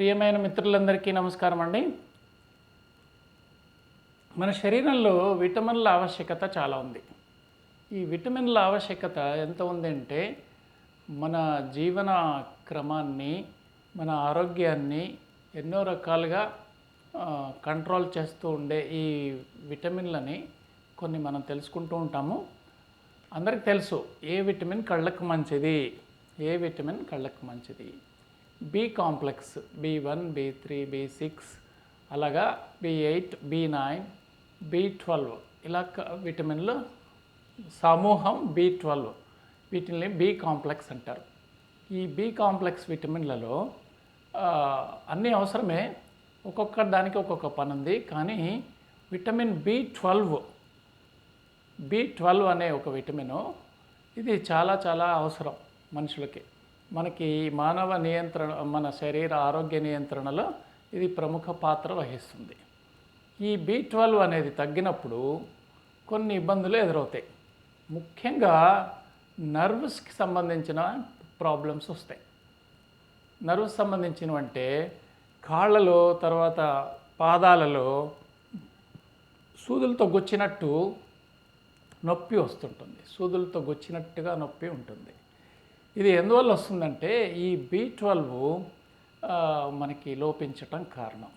ప్రియమైన మిత్రులందరికీ నమస్కారం అండి. మన శరీరంలో విటమిన్ల ఆవశ్యకత చాలా ఉంది. ఈ విటమిన్ల ఆవశ్యకత ఎంత ఉందంటే మన జీవన క్రమాన్ని మన ఆరోగ్యాన్ని ఎన్నో రకాలుగా కంట్రోల్ చేస్తూ ఉండే ఈ విటమిన్లని కొన్ని మనం తెలుసుకుంటూ ఉంటాము. అందరికి తెలుసు ఏ విటమిన్ కళ్ళకు మంచిది? ఏ విటమిన్ కళ్ళకు మంచిది? B complex B one B three B six అలాగా B eight B nine B twelve ఇలా విటమిన్లు సమూహం బి ట్వెల్వ్ వీటిని బి కాంప్లెక్స్ అంటారు. ఈ బి కాంప్లెక్స్ విటమిన్లలో అన్నీ అవసరమే. ఒక్కొక్క దానికి ఒక్కొక్క పని ఉంది కానీ vitamin B twelve B twelve అనే ఒక విటమిన్ ఇది చాలా చాలా అవసరం మనుషులకి. మనకి మానవ నియంత్రణ మన శరీర ఆరోగ్య నియంత్రణలో ఇది ప్రముఖ పాత్ర వహిస్తుంది. ఈ బి ట్వెల్వ్ అనేది తగ్గినప్పుడు కొన్ని ఇబ్బందులు ఎదురవుతాయి. ముఖ్యంగా నర్వ్స్కి సంబంధించిన ప్రాబ్లమ్స్ వస్తాయి. నర్వ్స్ సంబంధించినవంటే కాళ్ళలో తర్వాత పాదాలలో సూదులతో గుచ్చినట్టు నొప్పి వస్తుంటుంది. సూదులతో గుచ్చినట్టుగా నొప్పి ఉంటుంది. ఇది ఎందువల్ల వస్తుందంటే ఈ బి ట్వెల్వ్ మనకి లోపించటం కారణం.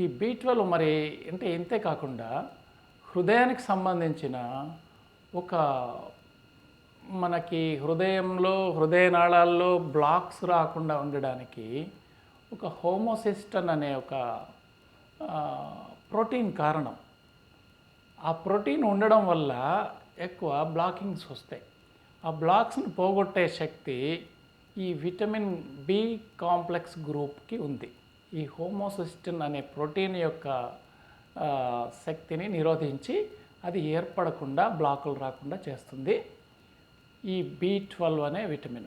ఈ బి ట్వెల్వ్ మరి అంటే ఇంతే కాకుండా హృదయానికి సంబంధించిన ఒక మనకి హృదయంలో హృదయ నాళాల్లో బ్లాక్స్ రాకుండా ఉండడానికి ఒక హోమోసిస్టన్ అనే ఒక ప్రోటీన్ కారణం. ఆ ప్రోటీన్ ఉండడం వల్ల ఎక్కువ బ్లాకింగ్స్ వస్తాయి. ఆ బ్లాక్స్ని పోగొట్టే శక్తి ఈ విటమిన్ బి కాంప్లెక్స్ గ్రూప్కి ఉంది. ఈ హోమోసిస్టిన్ అనే ప్రోటీన్ యొక్క శక్తిని నిరోధించి అది ఏర్పడకుండా బ్లాకులు రాకుండా చేస్తుంది. ఈ బి ట్వెల్వ్ అనే విటమిన్.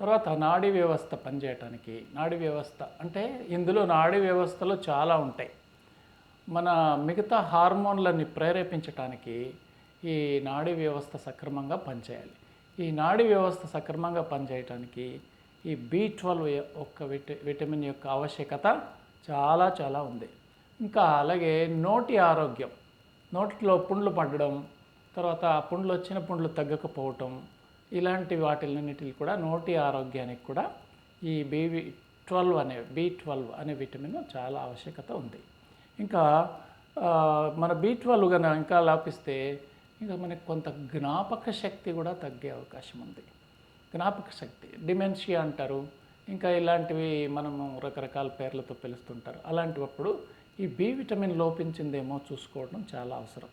తర్వాత నాడీ వ్యవస్థ పనిచేయటానికి నాడీ వ్యవస్థ అంటే ఇందులో నాడీ వ్యవస్థలో చాలా ఉంటాయి. మన మిగతా హార్మోన్లని ప్రేరేపించటానికి ఈ నాడీ వ్యవస్థ సక్రమంగా పనిచేయాలి. ఈ నాడీ వ్యవస్థ సక్రమంగా పనిచేయటానికి ఈ బి ట్వెల్వ్ ఒక్క విట విటమిన్ యొక్క ఆవశ్యకత చాలా చాలా ఉంది. ఇంకా అలాగే నోటి ఆరోగ్యం. నోటిలో పుండ్లు పడడం తర్వాత పుండ్లు వచ్చిన పుండ్లు తగ్గకపోవటం ఇలాంటి వాటిలన్నిటికి కూడా నోటి ఆరోగ్యానికి కూడా ఈ బి ట్వెల్వ్ అనే బి ట్వెల్వ్ అనే విటమిన్ చాలా ఆవశ్యకత ఉంది. ఇంకా మన బి ట్వెల్వ్ కనుక ఇంకా లాపిస్తే ఇంకా మనకి కొంత జ్ఞాపక శక్తి కూడా తగ్గే అవకాశం ఉంది. జ్ఞాపక శక్తి డిమెన్షియా అంటారు. ఇంకా ఇలాంటివి మనము రకరకాల పేర్లతో పిలుస్తుంటారు. అలాంటివప్పుడు ఈ బి విటమిన్ లోపించిందేమో చూసుకోవడం చాలా అవసరం.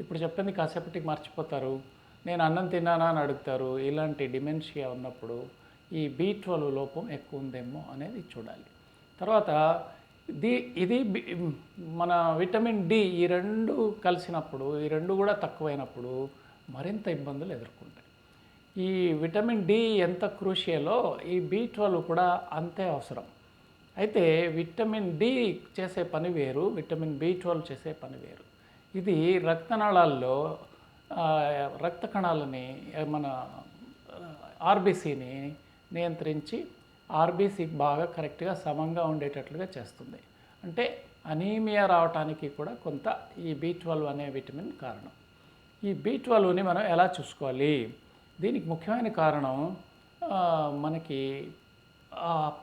ఇప్పుడు చెప్పింది కాసేపటికి మర్చిపోతారు. నేను అన్నం తిన్నానా అని అడుగుతారు. ఇలాంటి డిమెన్షియా ఉన్నప్పుడు ఈ బి ట్వెల్వ్ లోపం ఎక్కువ ఉందేమో అనేది చూడాలి. తర్వాత ది ఇది మన విటమిన్ డి ఈ రెండు కలిసినప్పుడు ఈ రెండు కూడా తక్కువైనప్పుడు మరింత ఇబ్బందులు ఎదుర్కొంటాయి. ఈ విటమిన్ డి ఎంత క్రూషియలో ఈ బి ట్వెల్వ్ కూడా అంతే అవసరం. అయితే విటమిన్ డి చేసే పని వేరు విటమిన్ బి ట్వెల్వ్ చేసే పని వేరు. ఇది రక్తనాళాల్లో రక్త కణాలని మన ఆర్బీసీని నియంత్రించి ఆర్బీసీకి బాగా కరెక్ట్గా సమంగా ఉండేటట్లుగా చేస్తుంది. అంటే అనీమియా రావటానికి కూడా కొంత ఈ బి ట్వెల్వ్ అనే విటమిన్ కారణం. ఈ బి ట్వెల్వ్ని మనం ఎలా చూసుకోవాలి? దీనికి ముఖ్యమైన కారణం మనకి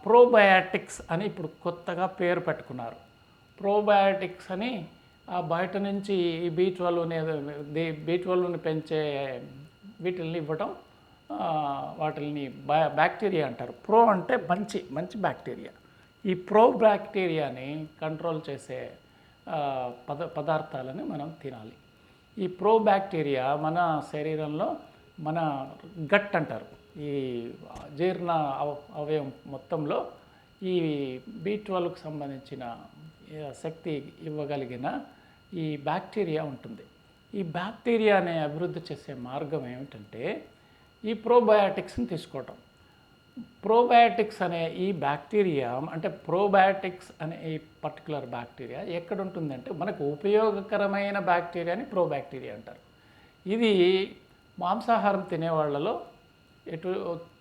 ప్రోబయాటిక్స్ అని ఇప్పుడు కొత్తగా పేరు పెట్టుకున్నారు. ప్రోబయాటిక్స్ అని ఆ బయట నుంచి ఈ బి ట్వెల్వ్ని బి ట్వెల్వ్ని పెంచే వీటిల్ని ఇవ్వటం వాటిని బ్యా బ్యాక్టీరియా అంటారు. ప్రో అంటే మంచి మంచి బ్యాక్టీరియా. ఈ ప్రో బ్యాక్టీరియాని కంట్రోల్ చేసే పద పదార్థాలని మనం తినాలి. ఈ ప్రో బ్యాక్టీరియా మన శరీరంలో మన గట్ అంటారు. ఈ జీర్ణ అవ- అవయవం మొత్తంలో ఈ బీ ట్వెల్వ్కి సంబంధించిన శక్తి ఇవ్వగలిగిన ఈ బ్యాక్టీరియా ఉంటుంది. ఈ బ్యాక్టీరియాని అభివృద్ధి చేసే మార్గం ఏమిటంటే ఈ ప్రోబయాటిక్స్ని తీసుకోవటం. ప్రోబయాటిక్స్ అనే ఈ బ్యాక్టీరియా అంటే ప్రోబయాటిక్స్ అనే ఈ పర్టికులర్ బ్యాక్టీరియా ఎక్కడ ఉంటుందంటే మనకు ఉపయోగకరమైన బ్యాక్టీరియాని ప్రోబ్యాక్టీరియా అంటారు. ఇది మాంసాహారం తినే వాళ్ళలో ఎటు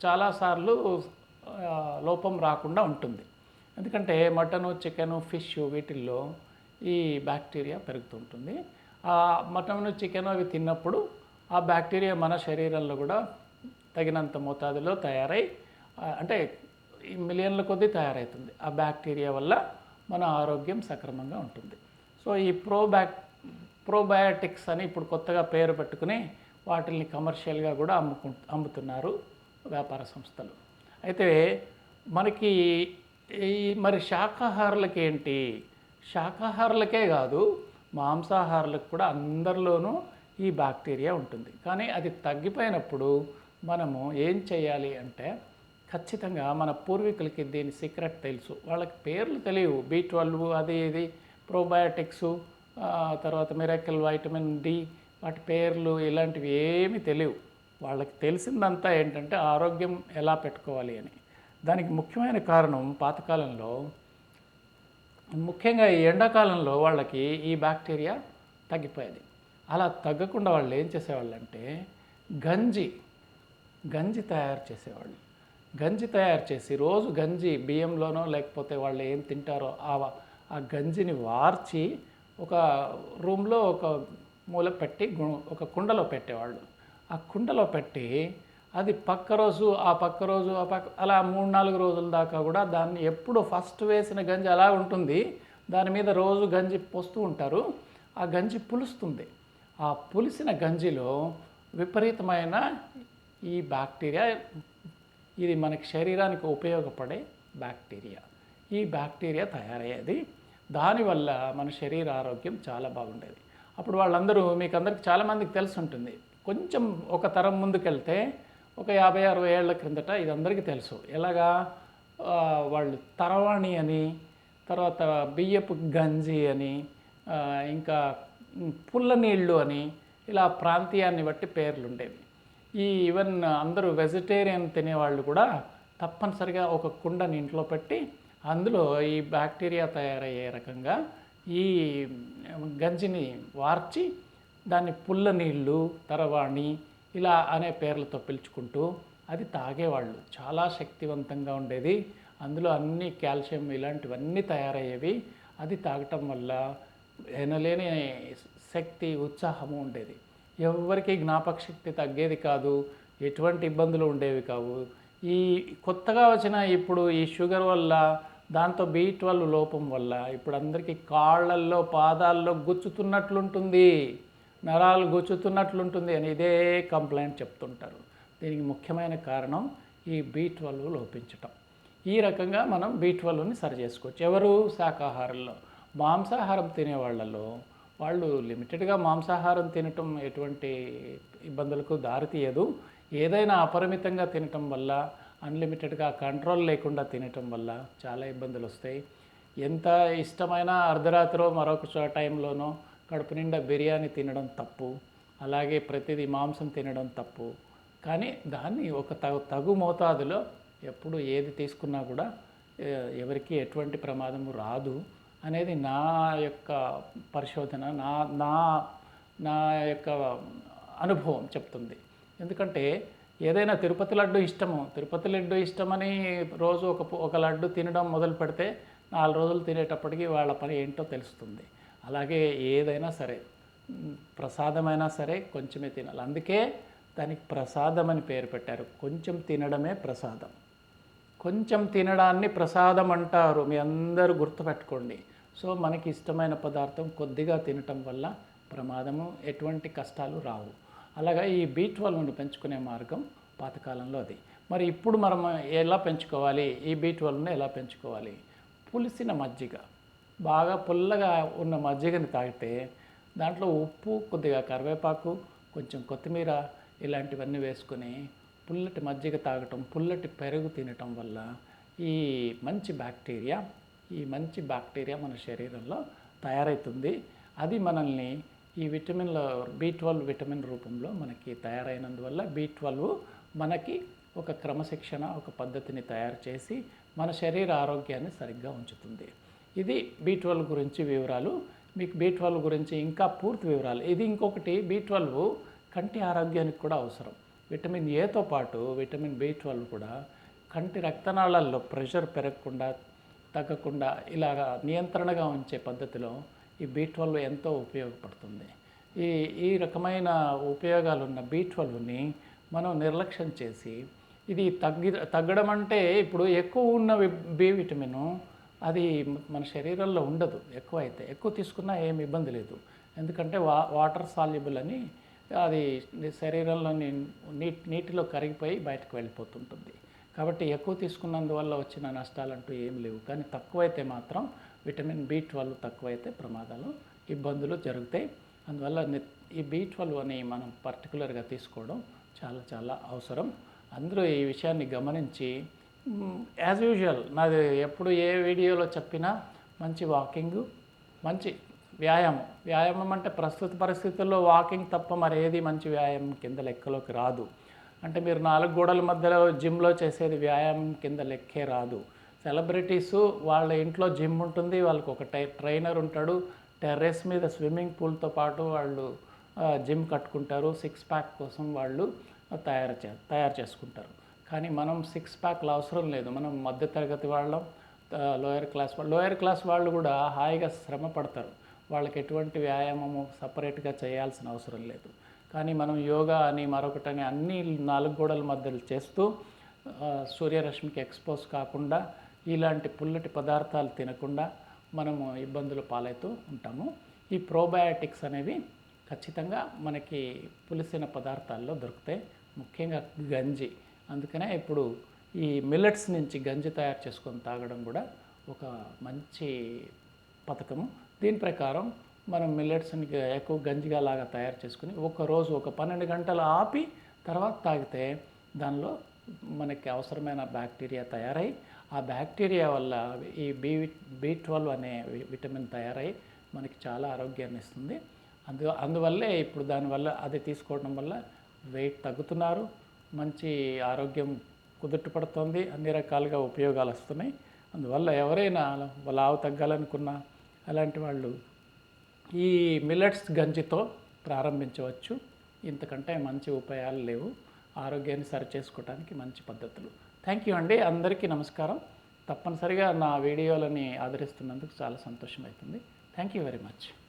చాలాసార్లు లోపం రాకుండా ఉంటుంది. ఎందుకంటే మటను చికెను ఫిష్ వీటిల్లో ఈ బ్యాక్టీరియా పెరుగుతుంటుంది. ఆ మటను చికెన్ అవి తిన్నప్పుడు ఆ బ్యాక్టీరియా మన శరీరంలో కూడా తగినంత మోతాదులో తయారై అంటే ఈ మిలియన్ల కొద్దీ తయారవుతుంది ఆ బ్యాక్టీరియా వల్ల మన ఆరోగ్యం సక్రమంగా ఉంటుంది. సో ఈ ప్రోబ్యాక్ ప్రోబయాటిక్స్ అని ఇప్పుడు కొత్తగా పేరు పెట్టుకుని వాటిని కమర్షియల్గా కూడా అమ్ముకు అమ్ముతున్నారు వ్యాపార సంస్థలు. అయితే మనకి ఈ మరి శాకాహారులకి ఏంటి? శాకాహారులకే కాదు మాంసాహారులకు కూడా అందరిలోనూ ఈ బ్యాక్టీరియా ఉంటుంది. కానీ అది తగ్గిపోయినప్పుడు మనము ఏం చేయాలి అంటే ఖచ్చితంగా మన పూర్వీకులకి దీని సీక్రెట్ తెలుసు. వాళ్ళకి పేర్లు తెలియవు. బి ట్వెల్వ్ అది ఇది ప్రోబయాటిక్స్ తర్వాత మిరాకిల్ వైటమిన్ డి వాటి పేర్లు ఇలాంటివి ఏమీ తెలియవు. వాళ్ళకి తెలిసిందంతా ఏంటంటే ఆరోగ్యం ఎలా పెట్టుకోవాలి అని. దానికి ముఖ్యమైన కారణం పాతకాలంలో ముఖ్యంగా ఈ ఎండాకాలంలో వాళ్ళకి ఈ బ్యాక్టీరియా తగ్గిపోయేది. అలా తగ్గకుండా వాళ్ళు ఏం చేసేవాళ్ళు అంటే గంజి గంజి తయారు చేసేవాళ్ళు. గంజి తయారు చేసి రోజు గంజి బియ్యంలోనో లేకపోతే వాళ్ళు ఏం తింటారో ఆ ఆ గంజిని వార్చి ఒక రూమ్లో ఒక మూల పెట్టి గు- ఒక కుండలో పెట్టేవాళ్ళు. ఆ కుండలో పెట్టి అది పక్క రోజు ఆ పక్క రోజు ఆ పక్క అలా మూడు నాలుగు రోజుల దాకా కూడా దాన్ని ఎప్పుడు ఫస్ట్ వేసిన గంజి అలా ఉంటుంది. దాని మీద రోజు గంజి పోస్తూ ఉంటారు. ఆ గంజి పులుస్తుంది. ఆ పులిసిన గంజిలో విపరీతమైన ఈ బ్యాక్టీరియా ఇది మనకి శరీరానికి ఉపయోగపడే బ్యాక్టీరియా. ఈ బ్యాక్టీరియా తయారయ్యేది. దానివల్ల మన శరీర ఆరోగ్యం చాలా బాగుండేది. అప్పుడు వాళ్ళందరూ మీకు అందరికి చాలామందికి తెలిసి ఉంటుంది కొంచెం ఒక తరం ముందుకెళ్తే ఒక యాభై అరవై ఏళ్ళ క్రిందట ఇది అందరికీ తెలుసు. ఎలాగా? వాళ్ళు తరవాణి అని తర్వాత బియ్యపు గంజి అని ఇంకా పుల్ల నీళ్ళు అని ఇలా ప్రాంతీయాన్ని బట్టి పేర్లు ఉండేవి ఈ ఈవెన్ అందరూ వెజిటేరియన్ తినేవాళ్ళు కూడా తప్పనిసరిగా ఒక కుండని ఇంట్లో పెట్టి అందులో ఈ బ్యాక్టీరియా తయారయ్యే రకంగా ఈ గంజిని వార్చి దాన్ని పుల్ల నీళ్ళు తరవాణి ఇలా అనే పేర్లతో పిలుచుకుంటూ అది తాగేవాళ్ళు. చాలా శక్తివంతంగా ఉండేది. అందులో అన్ని కాల్షియం ఇలాంటివన్నీ తయారయ్యేవి. అది తాగటం వల్ల ఎనలేని శక్తి ఉత్సాహము ఉండేది. ఎవరికి జ్ఞాపక శక్తి తగ్గేది కాదు ఎటువంటి ఇబ్బందులు ఉండేవి కావు. ఈ కొత్తగా వచ్చిన ఇప్పుడు ఈ షుగర్ వల్ల దాంతో బి ట్వెల్వ్ లోపం వల్ల ఇప్పుడు అందరికీ కాళ్ళల్లో పాదాల్లో గుచ్చుతున్నట్లుంటుంది. నరాలు గుచ్చుతున్నట్లుంటుంది అని ఇదే కంప్లైంట్ చెప్తుంటారు. దీనికి ముఖ్యమైన కారణం ఈ బి ట్వెల్వ్ లోపించటం. ఈ రకంగా మనం బి ట్వెల్వ్ని సరి చేసుకోవచ్చు. ఎవరు? శాకాహారంలో మాంసాహారం తినే వాళ్ళలో వాళ్ళు లిమిటెడ్గా మాంసాహారం తినటం ఎటువంటి ఇబ్బందులకు దారితీయదు. ఏదైనా అపరిమితంగా తినటం వల్ల అన్లిమిటెడ్గా కంట్రోల్ లేకుండా తినటం వల్ల చాలా ఇబ్బందులు వస్తాయి ఎంత ఇష్టమైన అర్ధరాత్రో మరొక చో- టైంలోనో కడుపు నిండా బిర్యానీ తినడం తప్పు. అలాగే ప్రతిదీ మాంసం తినడం తప్పు. కానీ దాన్ని ఒక తగు తగు మోతాదులో ఎప్పుడు ఏది తీసుకున్నా కూడా ఎవరికి ఎటువంటి ప్రమాదము రాదు. అనేది నా యొక్క పరిశోధన నా నా నా యొక్క అనుభవం చెప్తుంది. ఎందుకంటే ఏదైనా తిరుపతి లడ్డు ఇష్టము తిరుపతి లడ్డు ఇష్టమని రోజు ఒక ఒక లడ్డు తినడం మొదలు పెడితే నాలుగు రోజులు తినేటప్పటికి వాళ్ళ పని ఏంటో తెలుస్తుంది. అలాగే ఏదైనా సరే ప్రసాదమైనా సరే కొంచెమే తినాలి. అందుకే దానికి ప్రసాదం అని పేరు పెట్టారు. కొంచెం తినడమే ప్రసాదం. కొంచెం తినడాన్ని ప్రసాదం అంటారు. మీ అందరూ గుర్తుపెట్టుకోండి. సో మనకి ఇష్టమైన పదార్థం కొద్దిగా తినటం వల్ల ప్రమాదము ఎటువంటి కష్టాలు రావు. అలాగా ఈ బీ ట్వెల్వ్ని పెంచుకునే మార్గం పాతకాలంలో అది. మరి ఇప్పుడు మనం ఎలా పెంచుకోవాలి? ఈ బీ ట్వెల్వ్ని ఎలా పెంచుకోవాలి? పులిసిన మజ్జిగ. బాగా పుల్లగా ఉన్న మజ్జిగని తాగితే దాంట్లో ఉప్పు కొద్దిగా కరివేపాకు కొంచెం కొత్తిమీర ఇలాంటివన్నీ వేసుకొని పుల్లటి మజ్జిగ తాగటం పుల్లటి పెరుగు తినటం వల్ల ఈ మంచి బ్యాక్టీరియా ఈ మంచి బ్యాక్టీరియా మన శరీరంలో తయారవుతుంది అది మనల్ని ఈ విటమిన్ల బి ట్వెల్వ్ విటమిన్ రూపంలో మనకి తయారైనందువల్ల బి ట్వెల్వ్ మనకి ఒక క్రమశిక్షణ ఒక పద్ధతిని తయారు చేసి మన శరీర ఆరోగ్యాన్ని సరిగ్గా ఉంచుతుంది. ఇది బి ట్వెల్వ్ గురించి వివరాలు. మీకు బి ట్వెల్వ్ గురించి ఇంకా పూర్తి వివరాలు. ఇది ఇంకొకటి బి ట్వెల్వ్ కంటి ఆరోగ్యానికి కూడా అవసరం. విటమిన్ ఏతో పాటు విటమిన్ బి ట్వెల్వ్ కూడా కంటి రక్తనాళాల్లో ప్రెషర్ పెరగకుండా తగ్గకుండా ఇలాగా నియంత్రణగా ఉంచే పద్ధతిలో ఈ బీ ట్వెల్వ్ ఎంతో ఉపయోగపడుతుంది. ఈ ఈ రకమైన ఉపయోగాలు ఉన్న బీ ట్వెల్వ్ని మనం నిర్లక్ష్యం చేసి ఇది తగ్గి తగ్గడం అంటే ఇప్పుడు ఎక్కువ ఉన్న బి విటమిన్ అది మన శరీరంలో ఉండదు ఎక్కువ అయితే ఎక్కువ తీసుకున్నా ఏమి ఇబ్బంది లేదు. ఎందుకంటే వా వాటర్ సాల్యుబుల్ అని అది శరీరంలోని నీటి నీటిలో కరిగిపోయి బయటకు వెళ్ళిపోతుంటుంది. కాబట్టి ఎక్కువ తీసుకున్నందువల్ల వచ్చిన నష్టాలంటూ ఏమి లేవు. కానీ తక్కువైతే మాత్రం విటమిన్ బి ట్వెల్వ్ తక్కువైతే ప్రమాదాలు ఇబ్బందులు జరుగుతాయి. అందువల్ల ఈ బి ట్వెల్వ్ అని మనం పర్టికులర్గా తీసుకోవడం చాలా చాలా అవసరం. అందరూ ఈ విషయాన్ని గమనించి యాజ్ యూజువల్ నాది ఎప్పుడు ఏ వీడియోలో చెప్పినా మంచి వాకింగ్ మంచి వ్యాయామం. వ్యాయామం అంటే ప్రస్తుత పరిస్థితుల్లో వాకింగ్ తప్ప మరేది మంచి వ్యాయామం కింద లెక్కలోకి రాదు. అంటే మీరు నాలుగు గోడల మధ్యలో జిమ్లో చేసేది వ్యాయామం కింద లెక్కే రాదు. సెలబ్రిటీస్ వాళ్ళ ఇంట్లో జిమ్ ఉంటుంది వాళ్ళకి ఒక టై ట్రైనర్ ఉంటాడు టెర్రస్ మీద స్విమ్మింగ్ పూల్తో పాటు వాళ్ళు జిమ్ కట్టుకుంటారు సిక్స్ ప్యాక్ కోసం వాళ్ళు తయారు చే తయారు చేసుకుంటారు. కానీ మనం సిక్స్ ప్యాక్లు అవసరం లేదు. మనం మధ్యతరగతి వాళ్ళం లోయర్ క్లాస్ వాళ్ళు లోయర్ క్లాస్ వాళ్ళు కూడా హాయిగా శ్రమ పడతారు. వాళ్ళకి ఎటువంటి వ్యాయామము సపరేట్గా చేయాల్సిన అవసరం లేదు. కానీ మనం యోగా అని మరొకటని అన్ని నాలుగు గోడల మధ్యలో చేస్తూ సూర్యరశ్మికి ఎక్స్పోజ్ కాకుండా ఇలాంటి పుల్లటి పదార్థాలు తినకుండా మనము ఇబ్బందులు పాలవుతూ ఉంటాము. ఈ ప్రోబయాటిక్స్ అనేవి ఖచ్చితంగా మనకి పులిసిన పదార్థాల్లో దొరుకుతాయి. ముఖ్యంగా గంజి. అందుకనే ఇప్పుడు ఈ మిల్లెట్స్ నుంచి గంజి తయారు చేసుకొని తాగడం కూడా ఒక మంచి పథకము. దీని ప్రకారం మనం మిల్లెట్స్ని ఎక్కువ గంజిగా లాగా తయారు చేసుకుని ఒక రోజు ఒక పన్నెండు గంటలు ఆపి తర్వాత తాగితే దానిలో మనకి అవసరమైన బ్యాక్టీరియా తయారై ఆ బ్యాక్టీరియా వల్ల ఈ బి బి ట్వెల్వ్ అనే విటమిన్ తయారై మనకి చాలా ఆరోగ్యాన్ని ఇస్తుంది. అందు అందువల్లే ఇప్పుడు దానివల్ల అది తీసుకోవడం వల్ల వెయిట్ తగ్గుతున్నారు. మంచి ఆరోగ్యం కుదుటపడుతుంది. అన్ని రకాలుగా ఉపయోగాలు వస్తున్నాయి అందువల్ల ఎవరైనా లావు తగ్గాలనుకున్నా అలాంటి వాళ్ళు ఈ మిల్లెట్స్ గంజితో ప్రారంభించవచ్చు. ఇంతకంటే మంచి ఉపాయాలు లేవు. ఆరోగ్యాన్ని సరిచేసుకోవడానికి మంచి పద్ధతులు. థ్యాంక్ యూ అండి. అందరికీ నమస్కారం. తప్పనిసరిగా నా వీడియోలని ఆదరిస్తున్నందుకు చాలా సంతోషం అవుతుంది థ్యాంక్ యూ వెరీ మచ్